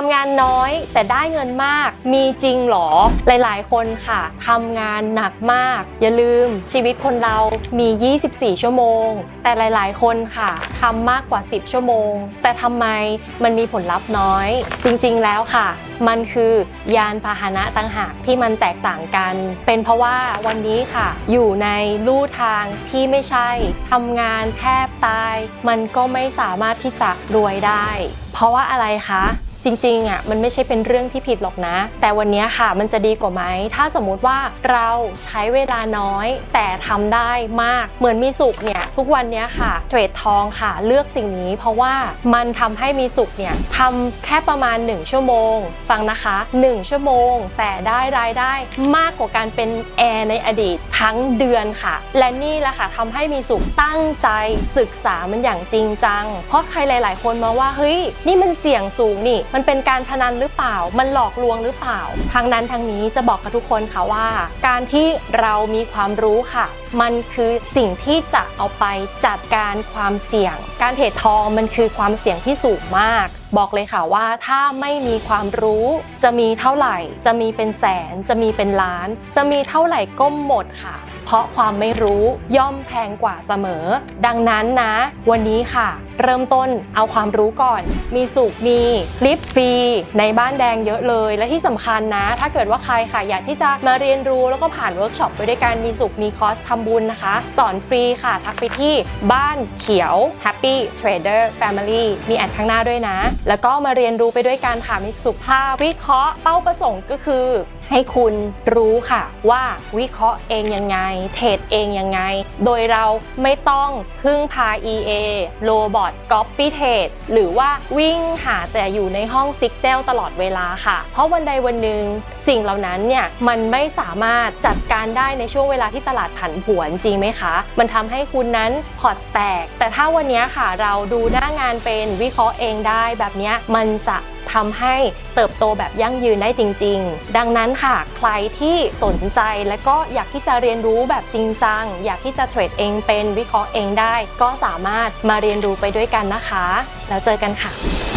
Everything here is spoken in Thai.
ทำงานน้อยแต่ได้เงินมาก มีจริงหรอ หลายๆ คนค่ะทำงานหนักมาก อย่าลืมชีวิตคนเรามี 24 ชั่วโมง แต่หลาย ๆ คนค่ะทำมากกว่า 10 ชั่วโมง แต่ทำไมมันมีผลลัพธ์น้อย จริงๆ แล้วค่ะ มันคือยานพาหนะต่างหากที่มันแตกต่างกัน เป็นเพราะว่าวันนี้ค่ะ อยู่ในลู่ทางที่ไม่ใช่ทำงานแทบตาย มันก็ไม่สามารถที่จะรวยได้ เพราะว่าอะไรคะ จริงๆอะมันไม่ใช่เป็นเรื่องที่ผิดหรอกนะ แต่วันนี้ค่ะมันจะดีกว่าไหม ถ้าสมมุติว่าเราใช้เวลาน้อย แต่ทำได้มากเหมือนมีสุขเนี่ยทุกวันนี้ค่ะ เทรดทองค่ะ เลือกสิ่งนี้ เพราะว่ามันทำให้มีสุขเนี่ยทำแค่ประมาณ 1 ชั่วโมง ฟังนะคะ 1 ชั่วโมง แต่ได้รายได้มากกว่าการเป็นแอร์ในอดีตทั้งเดือนค่ะ และนี่แหละค่ะทำให้มีสุขตั้งใจศึกษามันอย่างจริงจัง เพราะใครหลาย ๆ คนมองว่าเฮ้ยนี่มันเสี่ยงสูงนี่มันเป็นการพนันหรือเปล่า มันหลอกลวงหรือเปล่า ทางนั้นทางนี้จะบอกกับทุกคนค่ะว่า การที่เรามีความรู้ค่ะ มันคือสิ่งที่จะเอาไปจัดการความเสี่ยง การเทรดทองมันคือความเสี่ยงที่สูงมากบอกเลยค่ะว่าถ้าไม่มีความรู้ จะมีเท่าไหร่ จะมีเป็นแสน จะมีเป็นล้าน จะมีเท่าไหร่ก็หมดค่ะ เพราะความไม่รู้ย่อมแพงกว่าเสมอ ดังนั้นนะ วันนี้ค่ะ เริ่มต้นเอาความรู้ก่อน มีสุขมีคลิปฟรีในบ้านแดงเยอะเลย และที่สำคัญนะ ถ้าเกิดว่าใครค่ะอยากที่จะมาเรียนรู้แล้วก็ผ่านเวิร์กช็อปไปด้วยกันมีสุขมีคอร์สทำบุญนะคะ สอนฟรีค่ะ ทักไปที่บ้านเขียว Happy Trader Family มีแอดข้างหน้าด้วยนะ แล้วก็มาเรียนรู้ไปด้วยกันค่ะมีสุขภาพวิเคราะห์เป้าประสงค์ก็คือ ให้คุณรู้ค่ะว่าวิเคราะห์เองยังไง เทรดเองยังไง โดยเราไม่ต้องพึ่งพา EA โ o บอท Copy Trade หรือว่าวิ่งหาแต่อยู่ในห้องซิกเ l ตลอดเวลาค่ะ เพราะวันใดวันหนึ่งสิ่งเหล่านั้นเนี่ยมันไม่สามารถจัดการได้ในช่วงเวลาที่ตลาดผันผวนจริงไหมคะ มันทำให้คุณนั้นพอร์ตแตก แต่ถ้าวันนี้ค่ะเราดูหน้างานเป็นวิเคราะห์เองได้แบบนี้มันจะ ทำให้เติบโตแบบยั่งยืนได้จริง ๆ ดังนั้นค่ะ ใครที่สนใจและก็อยากที่จะเรียนรู้แบบจริงจัง อยากที่จะเทรดเองเป็นวิเคราะห์เองได้ ก็สามารถมาเรียนรู้ไปด้วยกันนะคะ แล้วเจอกันค่ะ